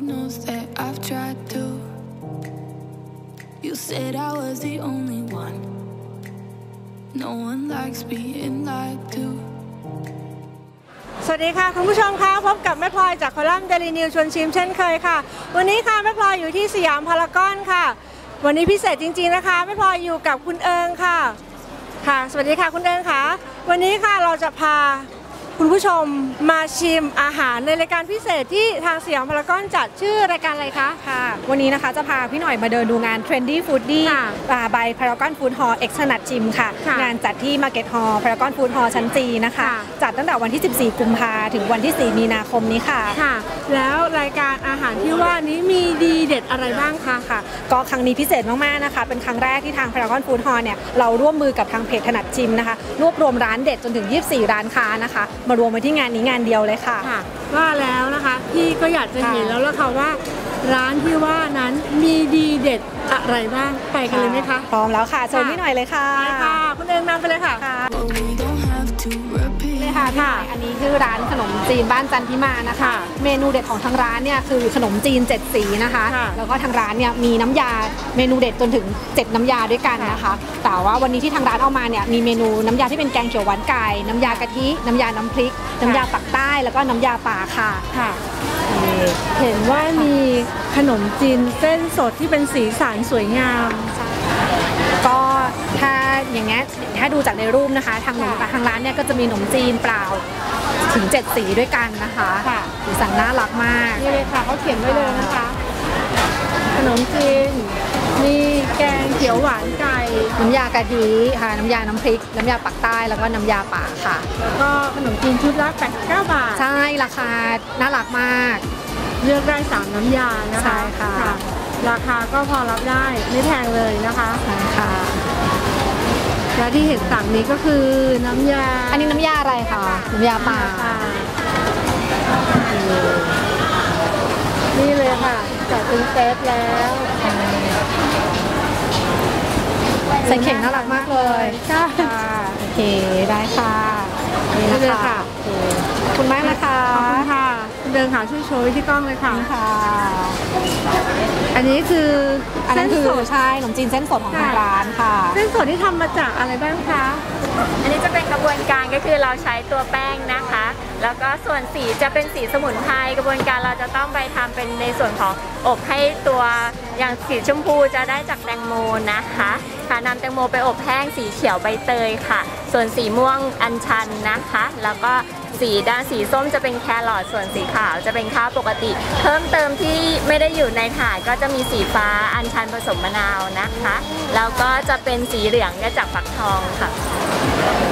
God knows that I've tried to. You said I was the only one. No one likes being lied to. สวัสดีค่ะ คุณผู้ชมคะพบกับแม่พลอยจากคอลัมน์เดลีนิวชวนชิมเช่นเคยค่ะ วันนี้ค่ะแม่พลอยอยู่ที่สยามพารากอนค่ะ วันนี้พิเศษจริง ๆนะคะแม่พลอยอยู่กับคุณเอิงค่ะ ค่ะ สวัสดีค่ะคุณเอิงค่ะ วันนี้ค่ะเราจะพา คุณผู้ชมมาชิมอาหารในรายการพิเศษที่ทางสยามพารากอนจัดชื่อรายการอะไรคะ ค่ะ วันนี้นะคะจะพาพี่หน่อยมาเดินดูงาน Trendy Foodie ค่ะบาย Paragon Food Hall X ถนัดจิมค่ะค่ะ งานจัดที่ Market Hall Paragon Food Hall ชั้นจีนะคะค่ะจัดตั้งแต่วันที่ 14 กุมภาถึงวันที่ 4 มีนาคมนี้ค่ะค่ะ แล้วรายการอาหารที่ว่านี้มีดีเด็ดอะไรบ้างคะค่ะ ก็ครั้งนี้พิเศษมากๆนะคะ เป็นครั้งแรกที่ทาง Paragon Food Hall เนี่ยเราร่วมมือกับทางเพจถนัดจิมนะคะรวบรวมร้านเด็ดจนถึง 24 ร้านค้านะคะมารวมไว้ที่งานนี้งานเดียวเลยค่ะค่ะว่าแล้วนะคะพี่ก็อยากจะเห็นค่ะแล้วล่ะค่ะว่าร้านที่ว่านั้นมีดีเด็ดอะไรบ้างไปกันเลยไหมคะ พร้อมแล้วค่ะเชิญค่ะพี่หน่อยเลยค่ะไปค่ะคุณเอิงนำไปเลยค่ะ ค่ะ But we don't have to repeat. เลยค่ะพี่หน่อยอันนี้คือร้านขนมจีนบ้านจันทิมานะคะค่ะเมนูเด็ดของทางร้านเนี่ยคือขนมจีนเจ็ดสีนะคะค่ะแล้วก็ทางร้านเนี่ยมีน้ำยาเมนูเด็ดจนถึง7น้ำยาด้วยกันนะคะ แต่ว่าวันนี้ที่ทางร้านเอามาเนี่ยมีเมนูน้ำยาที่เป็นแกงเขียวหวานไก่น้ำยากะทิน้ำยาน้ำพริก น้ำยาปักใต้แล้วก็น้ำยาป่าค่ะค่ะเห็นว่ามีขนมจีนเส้นสดที่เป็นสีสันสวยงามก็ถ้า อย่างเงี้ยถ้าดูจากในรูปนะคะ ทางหนมค่ะทางร้านเนี่ยก็จะมีขนมจีนเปล่าถึง 7 สีด้วยกันนะคะค่ะสีสันน่ารักมากนี่เลยค่ะเขาเขียนไว้เลยนะคะ ขนมจีนมีแกงเขียวหวานไก่น้ำยากะทิค่ะ น้ำยาน้ำพริก น้ำยาปักใต้แล้วก็น้ำยาป่าค่ะ แล้วก็ขนมจีนชุดละ89บาท ใช่ราคาน่ารักมาก เลือกได้ 3 น้ำยานะคะใช่ค่ะ ราคาก็พอรับได้ไม่แพงเลยนะคะ ใช่ค่ะ และที่เห็นต่างนี้ก็คือน้ำยาอันนี้น้ำยาอะไรคะน้ำยาป่าค่ะนี่เลยค่ะจัดเป็นเซตแล้วใส่เข่งน่ารักมากเลยใช่ค่ะโอเคได้ค่ะนี่นี่นะเลยคะค่ะโอเคขอบคุณมากนะคะ เดินค่ะช่วยโชว์ไว้ที่กล้องเลยค่ะนี่ค่ะ อันนี้คืออันนั้นคือเส้สดใช่ขนมจีนเส้นสดของทางร้านค่ะ เส้นสดที่ทำมาจากอะไรบ้างคะ อันนี้จะเป็นกระบวนการก็คือเราใช้ตัวแป้งนะคะ แล้วก็ส่วนสีจะเป็นสีสมุนไพรกระบวนการเราจะต้องไปทำเป็นในส่วนของอบให้ตัวอย่างสีชมพูจะได้จากแตงโมนะคะค่ะนำแตงโมไปอบแห้งสีเขียวใบเตยค่ะ ส่วนสีม่วงอัญชันนะคะ แล้วก็ สีด้านสีส้มจะเป็นแครอทส่วนสีขาวจะเป็นข้าวปกติ เพิ่มเติมที่ไม่ได้อยู่ในถาดก็จะมีสีฟ้าอัญชันผสมมะนาวนะคะ แล้วก็จะเป็นสีเหลืองเนี่ยจากฟักทองค่ะ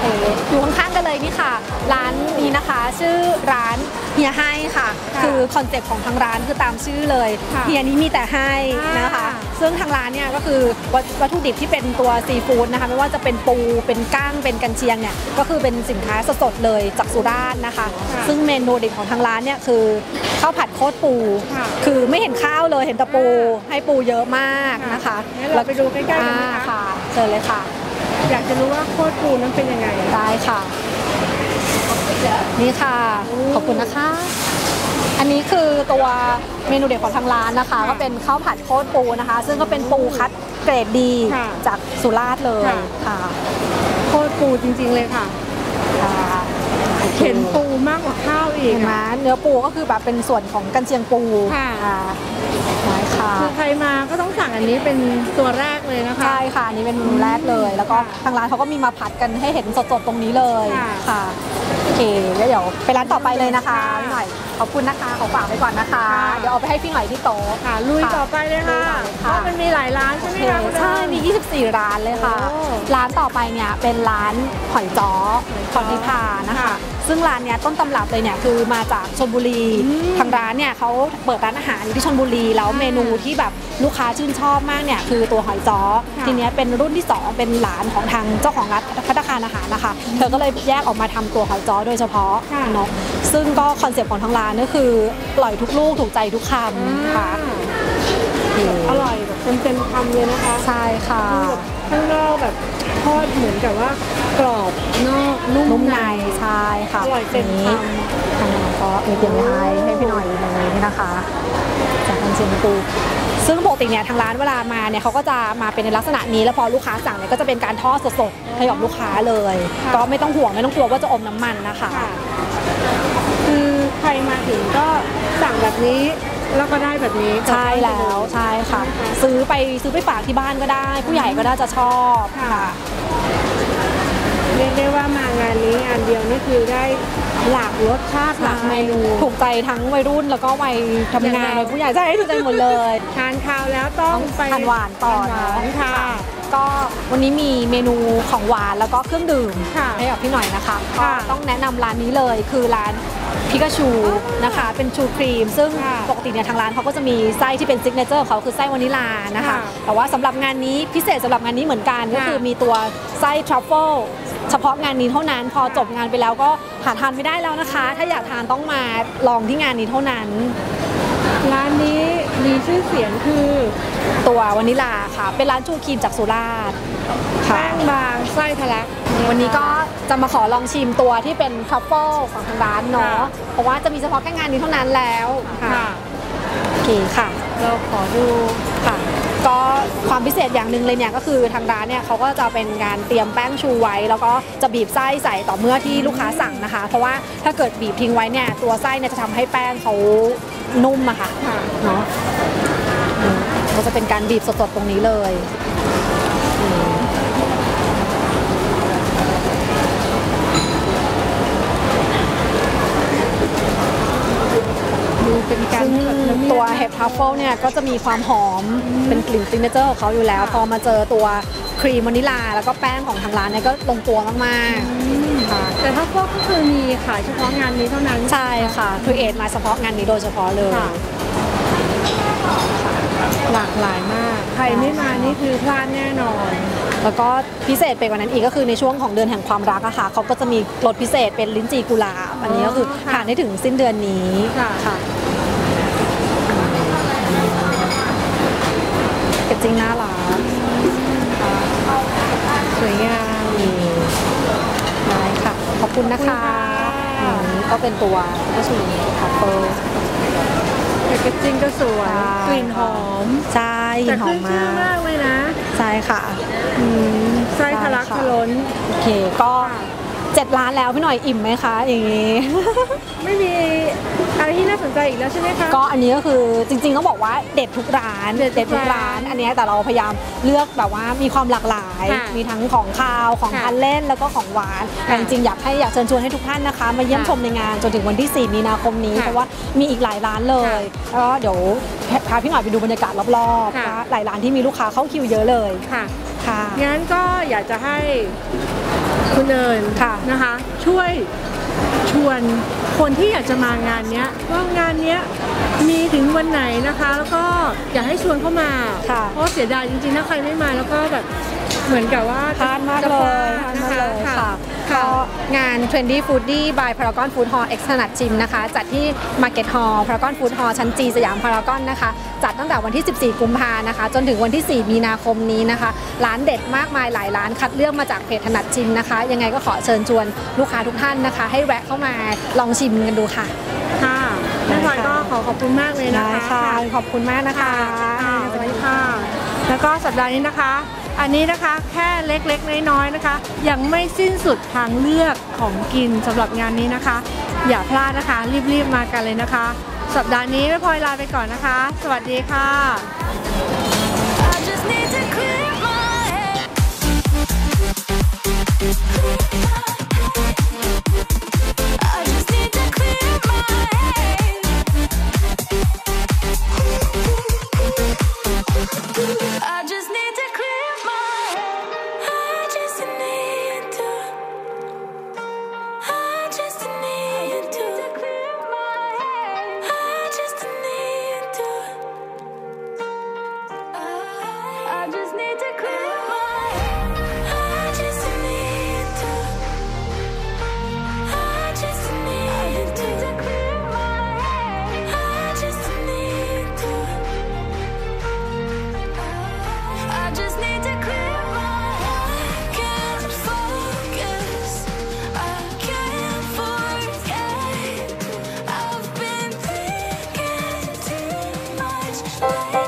โอเคอยู่ข้างๆกันเลยนี่ค่ะ ร้านนี้นะคะชื่อร้านเฮียให้ค่ะค่ะคือคอนเซ็ปต์ของทางร้านคือตามชื่อเลยค่ะเฮียนี้มีแต่ให้นะคะอ่าซึ่งทางร้านเนี่ยก็คือวัตวัตถุดิบที่เป็นตัวซีฟู้ดนะคะไม่ว่าจะเป็นปูเป็นก้างเป็นกันเชียงเนี่ยก็คือเป็นสินค้าสดๆเลยจากสุราษฎร์นะคะค่ะซึ่งเมนูเด็ดของทางร้านเนี่ยคือข้าวผัดโคตรปูค่ะคือไม่เห็นข้าวเลยเห็นแต่ปูให้ปูเยอะมากนะคะงั้นเราไปดูใกล้ๆกันอ่านะคะค่ะเชิญเลยค่ะ อยากจะรู้ว่าโคตรปูนั้นเป็นยังไง ได้ค่ะ นี่ค่ะ ขอบคุณนะคะ อันนี้คือตัวเมนูเด็ดของทางร้านนะคะค่ะก็เป็นข้าวผัดโคตรปูนะคะ ซึ่งก็เป็นปูคัดเกรดดีค่ะจากสุราษฎร์เลยค่ะค่ะ โคตรปูจริงๆเลยค่ะค่ะโอค เห็นปูมากกว่าข้าวอีกเห็นไหมอะเนื้อปูก็คือแบบเป็นส่วนของกันเชียงปูค่ะอ่าได้ค่ะคือใครมาก็ต้องสั่งอันนี้เป็นตัวแรกเลยนะคะใช่ค่ะอันนี่เป็นเมนูแรกเลย แล้วก็ค่ะทางร้านเขาก็มีมาผัดกันให้เห็นสดๆตรงนี้เลยค่ะค่ะโอเคแล้วเดี๋ยวไปร้านต่อไปเลยนะคะค่ะพี่หน่อยขอบคุณนะคะขอฝากไว้ก่อนนะคะค่ะเดี๋ยวเอาไปให้พี่หน่อยที่โต๊ะค่ะลุยต่อไปเลยค่ะลุยต่อเลยเพค่ะราะมันมีหลายร้านใช่ไหมโอเคคะคุณใช่เอิญมี 24 ร้านเลยค่ะโอ้ร้านต่อไปเนี่ยเป็นร้านหอยจ้อหอยพจ้อรทิพานะคะค่ะ ซึ่งร้านเนี้ยต้นตำรับเลยเนี่ยคือมาจากชลบุรีอืมทางร้านเนี่ยเขาเปิดร้านอาหารอยู่ที่ชลบุรี แล้วเมนูที่แบบลูกค้าชื่นชอบมากเนี่ยคือตัวหอยจ้อค่ะทีเนี้ยเป็นรุ่นที่ 2 เป็นหลานของทางเจ้าของร้านพัตตาคารอาหารนะคะเธอก็เลยแยกออกมาทำตัวหอยจ้อโดยเฉพาะค่ะเนาะซึ่งก็คอนเซ็ปต์ของทางร้านก็คือปล่อยทุกลูกถูกใจทุกคำค่ะอร่อยแบบเต็มๆคำเลยนะคะ ใช่ค่ะคือแบบข้างนอกแบบ ทอดเหมือนกับว่ากรอบนอกนุ่มนุ่มในในใช่ค่ะอร่อยเต็มนี้คำทางเราก็มีเตรียมไว้ให้ให้พี่หน่อยอยู่ตรงนี้นะคะ จากทางเชียงตูซึ่งปกติเนี่ยทางร้านเวลามาเนี่ยเขาก็จะมาเป็นในลักษณะนี้แล้วพอลูกค้าสั่งเนี่ยก็จะเป็นการทอดสดๆให้กับลูกค้าเลย ก็ไม่ต้องห่วงไม่ต้องกลัวว่าจะอมน้ำมันนะคะค่ะคือใครมาถึงก็สั่งแบบนี้แล้วก็ได้แบบนี้ใช่แล้วใช่ค่ะ ซื้อไปซื้อไปฝากที่บ้านก็ได้ ผู้ใหญ่ก็น่าจะชอบค่ะ เรียกได้ว่ามางานนี้งานเดียวนี่คือได้หลากรสชาติหลากเมนูถูกใจทั้งวัยรุ่นแล้วก็วัยทำงานยังไงวัยผู้ใหญ่ใช่ถูกใจหมดเลย ทานข้าวแล้วต้องไปทานหวานต่อทานหวานเนาะค่ะ ก็วันนี้มีเมนูของหวานแล้วก็เครื่องดื่มค่ะให้กับพี่หน่อยนะคะก็ค่ะต้องแนะนำร้านนี้เลยคือร้านพิกาชูนะคะ เป็นชูครีม ซึ่งค่ะปกติเนี่ยทางร้านเขาก็จะมีไส้ที่เป็นซิกเนเจอร์ของเขาคือไส้วานิลานะคะค่ะแต่ว่าสำหรับงานนี้พิเศษสำหรับงานนี้เหมือนกัน ก็ค่ะคือมีตัวไส้ทรัฟเฟิลเฉพาะงานนี้เท่านั้น พอจบงานไปแล้วก็หาทานไม่ได้แล้วนะคะ ถ้าอยากทานต้องมาลองที่งานนี้เท่านั้น ร้านนี้มีชื่อเสียงคือตัววานิลาค่ะ เป็นร้านชูครีมจากสุราษฎร์ค่ะแป้งบางไส้ทะลัก วันนี้ก็จะมาขอลองชิมตัวที่เป็นทรัฟเฟิลของทางร้านเนาะค่ะ เพราะว่าจะมีเฉพาะแค่งานนี้เท่านั้นแล้วค่ะโอเคค่ะ เราขอดูค่ะ ก็ความพิเศษอย่างหนึ่งเลยเนี่ยก็คือทางร้านเนี่ยเขาก็จะเป็นการเตรียมแป้งชูไว้ แล้วก็จะบีบไส้ใส่ต่อเมื่อที่ลูกค้าสั่งนะคะ เพราะว่าถ้าเกิดบีบทิ้งไว้เนี่ยตัวไส้เนี่ยจะทำให้แป้งเขานุ่มอะค่ะค่ะเนาะอืมก็จะเป็นการบีบสดๆตรงนี้เลยดูเป็นการ ซึ่งแบบละเมียดตัวเห็ดทรัฟเฟิลเนี่ยก็จะมีความหอมเป็นกลิ่นซิกเนเจอร์ของเขาอยู่แล้ว พอมาเจอตัวครีมวานิลา แล้วก็แป้งของทางร้านเนี่ยก็ลงตัวมากๆค่ะแต่ถ้าพวกก็คือมีขายเฉพาะงานนี้เท่านั้น ใช่ค่ะครีเอทมาเฉพาะงานนี้โดยเฉพาะเลยค่ะหลากหลายมาก ใครไม่มานี่คือพลาดแน่นอน แล้วก็พิเศษไปกว่านั้นอีกก็คือในช่วงของเดือนแห่งความรักอะค่ะเขาก็จะมีรสพิเศษเป็นลิ้นจี่กุหลาบอันนี้ก็คือค่ะทานได้ถึงสิ้นเดือนนี้ค่ะ ค่ะเก็บจริงน่ารักสวยงามได้ค่ะ ขอบคุณนะคะขอบคุณค่ะอืมก็เป็นตัวก็ชูคัพเปอร์แพคเกจจิ้งก็สวยใช่กลิ่นหอม ใช่กแต่ลิ่นหอขึ้มนชื่อมามากกเลยนะ ใช่ค่ะอืมไส้ทะลักใช่ค่ะทะล้น โอเค ก็ เจ็ดล้านแล้วพี่หน่อยอิ่มไหมคะอย่างนี้ ไม่มีอะไรที่น่าสนใจอีกแล้วใช่ไหมคะ ก็อันนี้ก็คือจริงๆต้องบอกว่าเด็ดทุกร้านเด็ดทุกร้าน อันเนี้ยแต่เราพยายามเลือกแบบว่ามีความหลากหลายค่ะมีทั้งของคาวของค่ะทานเล่นแล้วก็ของหวานแต่จริงๆอยากให้อยากเชิญชวนให้ทุกท่านนะคะ มาเยี่ยมค่ะชมในงานจนถึงวันที่ 4 มีนาคมนี้ค่ะเพราะว่ามีอีกหลายร้านเลยแล้วก็เดี๋ยวพาพี่หน่อยไปดูบรรยากาศรอบค่ะๆว่าหลายร้านที่มีลูกค้าเข้าคิวเยอะเลยค่ะค่ะงั้นก็อยากจะให้ คุณเอิญค่ะนะคะ ช่วยชวนคนที่อยากจะมางานเนี้ยว่างานเนี้ยมีถึงวันไหนนะคะ แล้วก็อยากให้ชวนเข้ามาค่ะเพราะเสียดายจริงๆถ้าใครไม่มาแล้วก็แบบเหมือนกับว่าพลาดมากจะเลพยลาดพลาดนะมากคะเลยค่ะค่ะ ก็งาน Trendy Foodie by Paragon Food Hall X ถนัดชิมนะคะ จัดที่ Market Hall Paragon Food Hall ชั้นจีสยามพารากอนนะคะ จัดตั้งแต่วันที่ 14 กุมภานะคะ จนถึงวันที่ 4 มีนาคมนี้นะคะ ร้านเด็ดมากมายหลายร้านคัดเลือกมาจากเพจถนัดชิมนะคะ ยังไงก็ขอเชิญชวนลูกค้าทุกท่านนะคะ ให้แวะเข้ามาลองชิมกันดูค่ะค่ะแม่พลอยก็ขอขอบคุณมากเลยนะได้คะค่ะขอบคุณมากนะคะค่ะสวัสดีค่ะ แล้วก็สัปดาห์นี้นะคะ อันนี้นะคะแค่เล็กๆ น้อยๆนะคะ ยังไม่สิ้นสุดทางเลือกของกินสำหรับงานนี้นะคะ อย่าพลาดนะคะ รีบๆมากันเลยนะคะ สัปดาห์นี้ไม่พลอยลาไปก่อนนะคะ สวัสดีค่ะ Bye.